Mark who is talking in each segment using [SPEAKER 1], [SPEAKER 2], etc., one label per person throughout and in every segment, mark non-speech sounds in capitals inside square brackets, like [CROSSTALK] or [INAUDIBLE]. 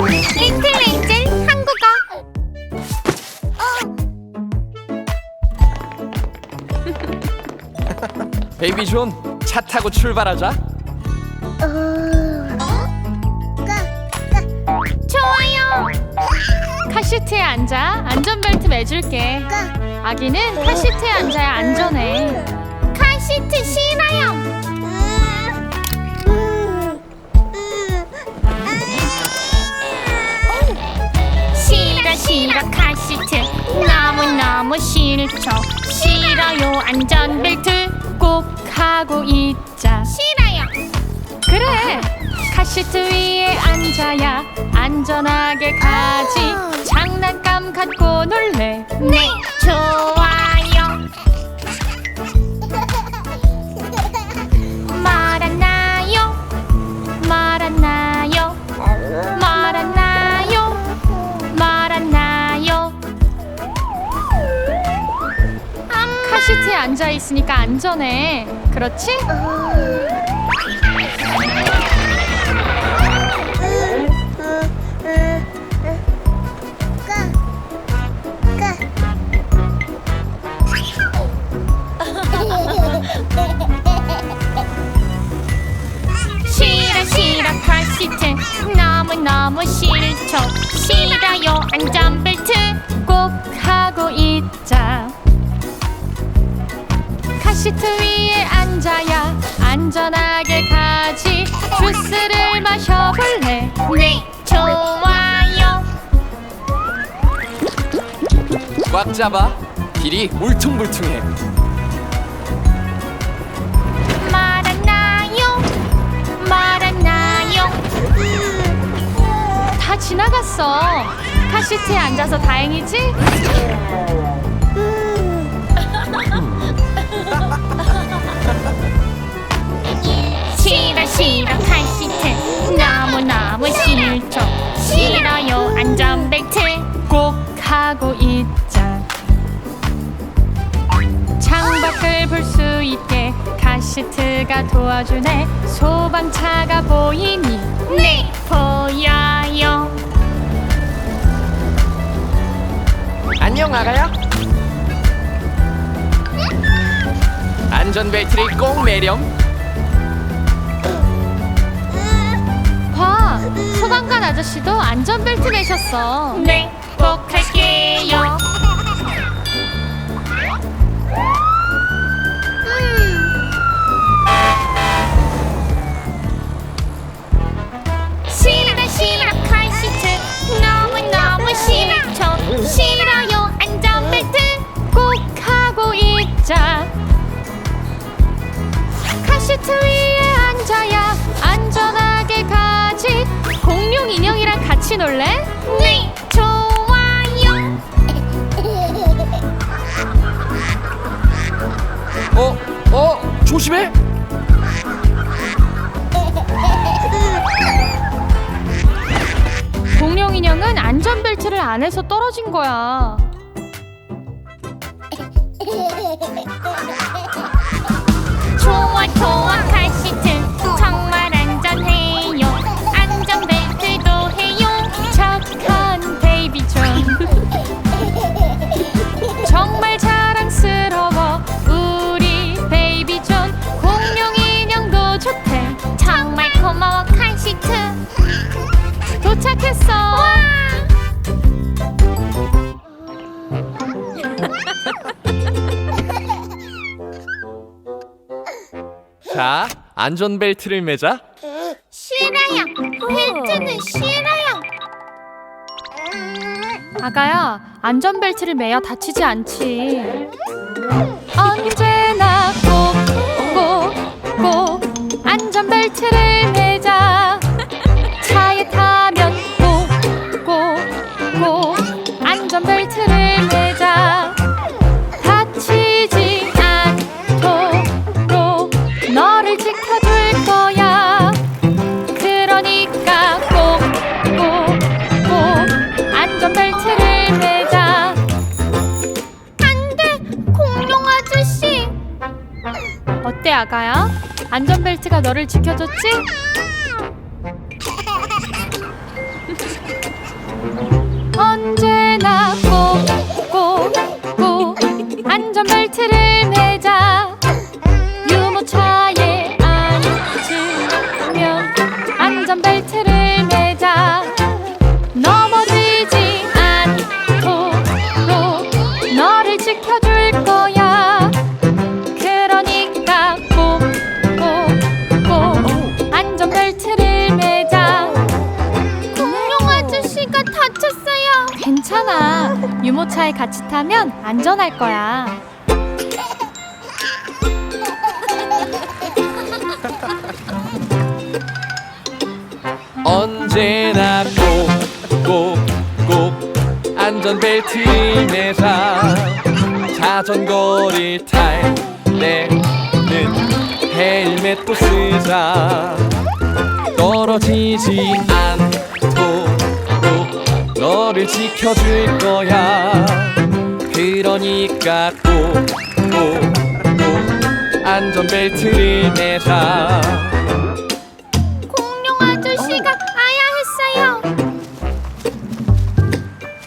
[SPEAKER 1] 리틀 엔젤 한국어.
[SPEAKER 2] 베이비 존, 차 타고 출발하자.
[SPEAKER 1] 좋아요. 카시트에 앉아. 안전벨트 매줄게. 아기는 카시트에 앉아야 안전해. 카시트 싫어요 싫어 카시트. 너무너무 싫죠. 싫어요. 안전벨트 꼭 하고 있자. 싫어요. 그래. 카시트 위에 앉아야 안전하게 가지. 장난감 갖고 놀래. 네. 좋아 앉아 있으니까 안전해. 그렇지? 너무너무 싫죠. 싫어요. 안전벨트 꼭 하고 있자. 카 시트 위에 앉아야 안전하게 가지 주스를 마셔볼래 네 좋아요
[SPEAKER 2] 꽉 잡아. 길이 울퉁불퉁해.
[SPEAKER 1] 말았나요 말았나요 다 지나갔어 카시트에 앉아서 다행이지? 안전벨트 꼭 하고 있자 창밖을 볼 수 있게 카시트가 도와주네 소방차가 보이니 네 보여요
[SPEAKER 2] 안녕 아가야. 안전벨트를 꼭 매렴.
[SPEAKER 1] 소방관 아저씨도 안전벨트 매셨어. 할게요. 싫어요. 안전벨트 꼭 카시트 위에 앉아야 인형이랑 같이 놀래? 네. 좋아요.
[SPEAKER 2] 어, 어, 조심해.
[SPEAKER 1] 공룡 인형은 안전벨트를 안 해서 떨어진 거야. [LAUGHS] 좋아 좋아 도착했어.
[SPEAKER 2] 자, 안전벨트를 매자.
[SPEAKER 1] 싫어요 벨트는 싫어요 아가야 안전벨트를 매야 다치지 않지. 언제나 꼭 꼭 꼭 안전벨트를 매 어때 아가야? 안전벨트가 너를 지켜줬지? [LAUGHS] 언제나 꼭꼭꼭 안전벨트를 괜찮아. 유모차에 같이 타면 안전할 거야. [LAUGHS]
[SPEAKER 2] 언제나 꼭, 꼭, 꼭 안전벨트 매사 자전거를 탈 때는 헬멧도 쓰자 떨어지지 않 너를 지켜줄 거야 그러니까 꼭 꼭 안전벨트를 매다
[SPEAKER 1] 공룡 아저씨가 아야 했어요.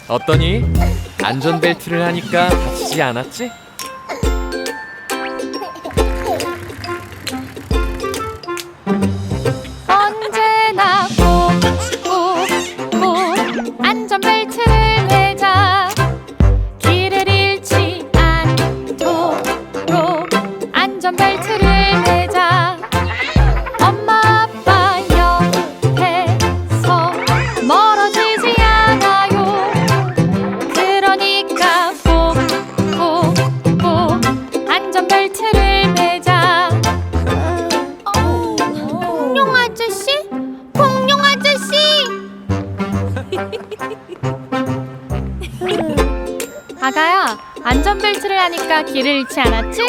[SPEAKER 2] 어떠니? 안전벨트를 하니까 다치지 않았지?
[SPEAKER 1] 안전벨트를 하니까 길을 잃지 않았지?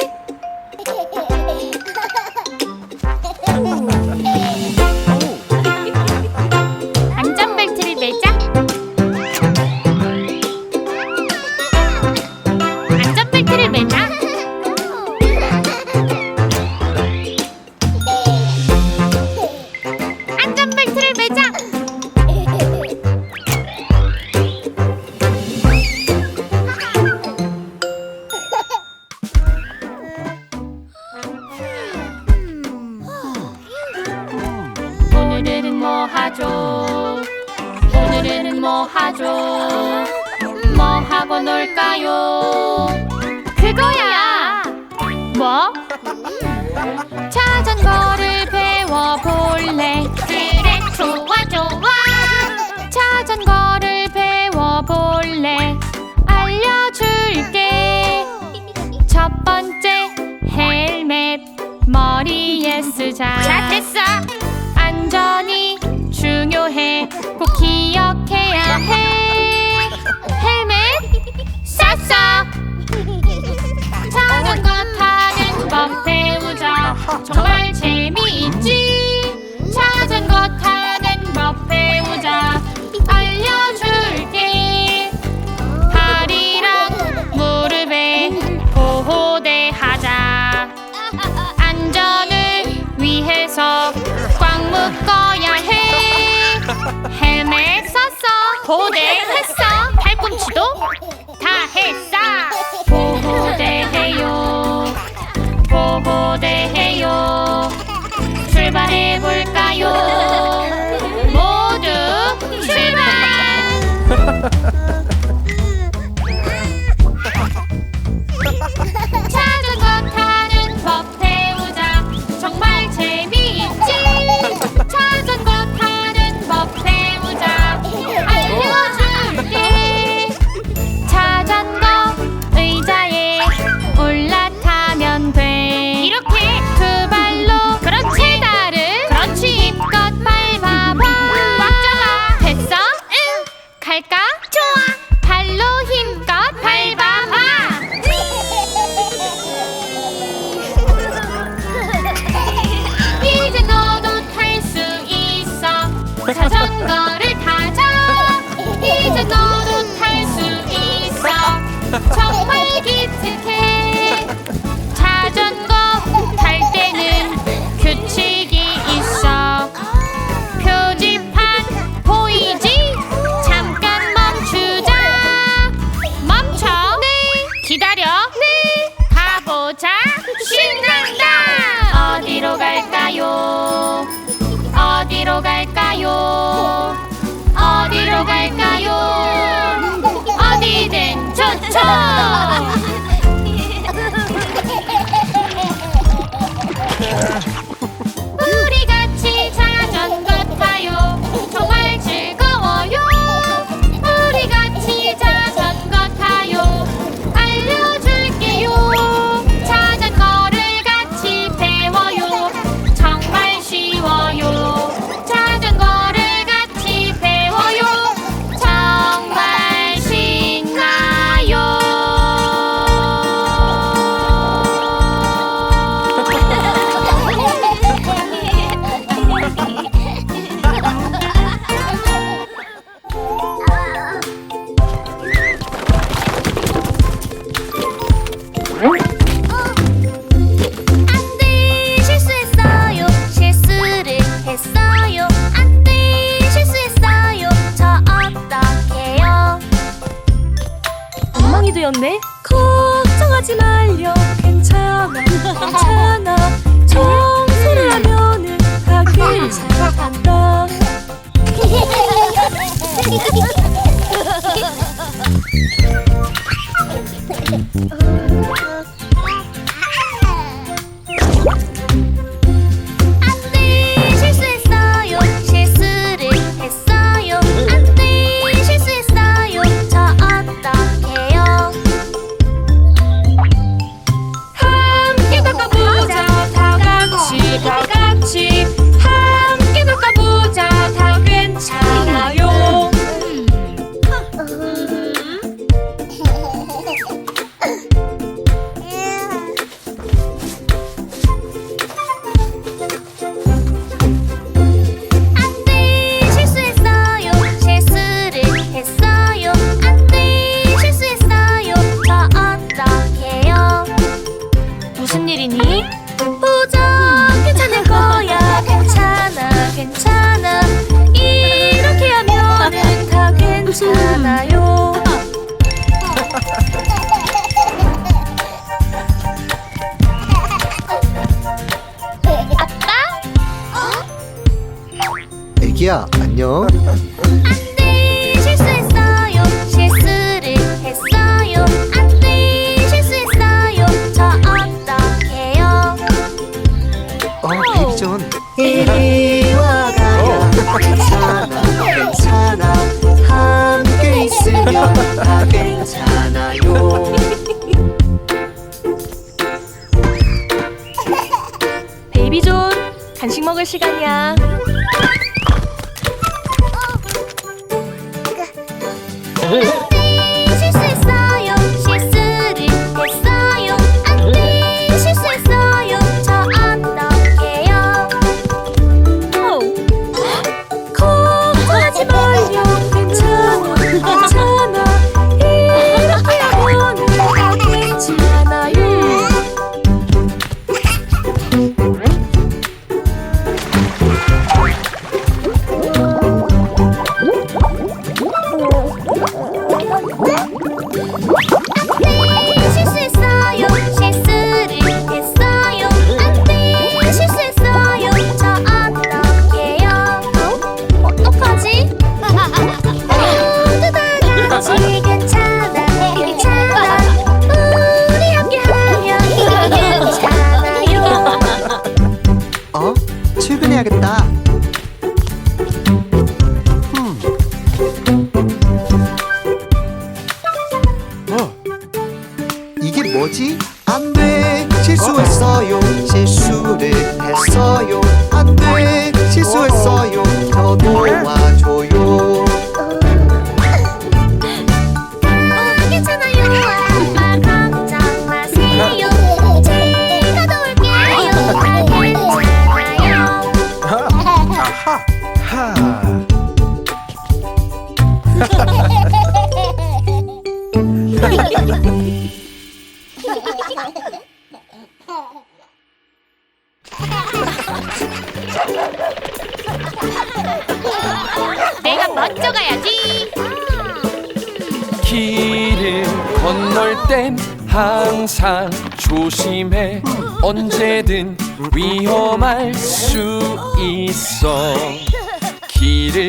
[SPEAKER 1] 하죠? 오늘은 뭐 하죠? 뭐 하고 놀까요? 그거야! 뭐? 자전거를 배워볼래? 그래, 좋아, 좋아! 자전거를 배워볼래? 알려줄게! 첫 번째, 헬멧 머리에 쓰자. 해볼까요? 있나요?
[SPEAKER 3] 아빠?
[SPEAKER 4] 애기야 안녕 베이비존
[SPEAKER 3] 간식 먹을 시간이야. 어, 그, 그. 어?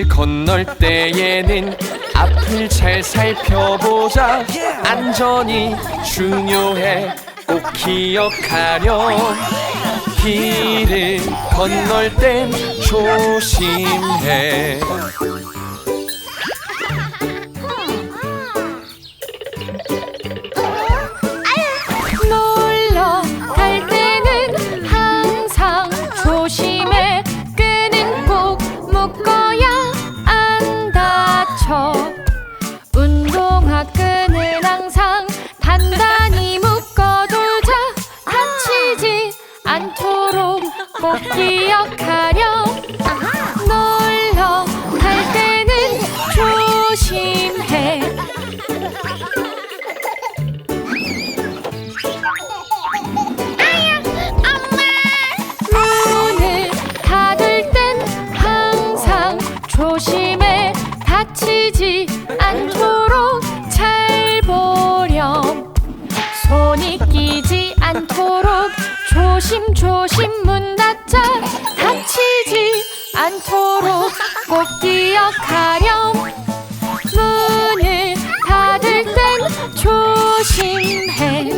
[SPEAKER 2] 건널 때에는 앞을 잘 살펴보자. 안전이 중요해. 꼭 기억하렴 길을 건널 땐 조심해
[SPEAKER 1] 기억하렴 놀러 갈 때는 조심해. 문을 닫을 땐 항상 조심해. 다치지 않도록 잘 보렴. 손이 끼지 않도록 조심조심 않도록 꼭 기억하렴. 문을 닫을 땐 조심해.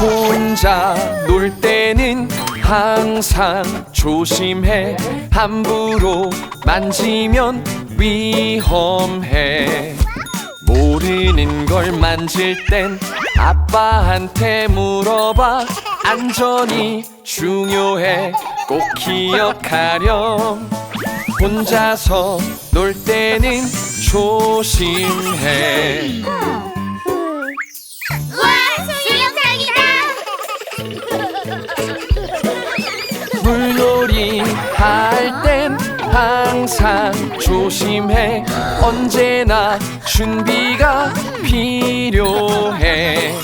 [SPEAKER 2] 혼자 놀 때는 항상 조심해. 함부로 만지면 위험해 모르는 걸 만질 땐 아빠한테 물어봐. 안전이 중요해. 꼭 기억하렴. 혼자서 놀 때는 조심해.
[SPEAKER 3] 와 수영장이다
[SPEAKER 2] 물놀이 할 땐 항상 조심해. 언제나 준비가 필요해.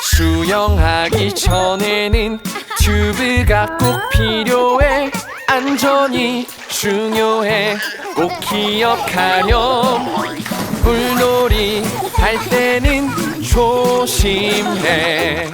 [SPEAKER 2] 수영하기 전에는 튜브가 꼭 필요해. 안전이 중요해. 꼭 기억하렴. 물놀이 할 때는 조심해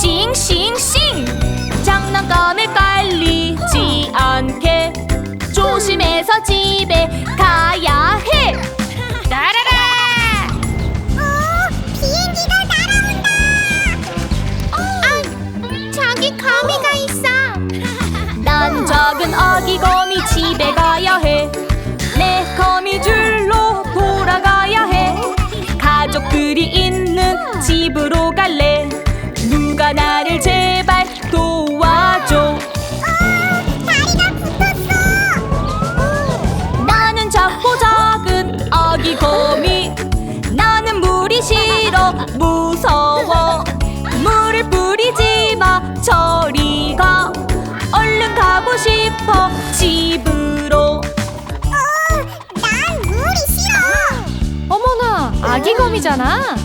[SPEAKER 3] 싱싱싱. 장난감에 깔리지 않게 조심해서 집에 가야 해.
[SPEAKER 1] 따라라!
[SPEAKER 3] 비행기가 날아온다! 아 저기 거미가 있어. [LAUGHS] 난 작은 아기 거미 집에 가야 해 내 거미줄로 돌아가야 해. 가족들이 있는 집으로 갈래 누가 나를 제발 도와줘 아, 다리가 붙었어. 나는 작고 작은 아기 거미 나는 물이 싫어 무서워 물을 뿌리지 마 저리 가 얼른 가고 싶어 집으로 어, 난 물이 싫어. 어머나, 아기
[SPEAKER 1] 거미잖아.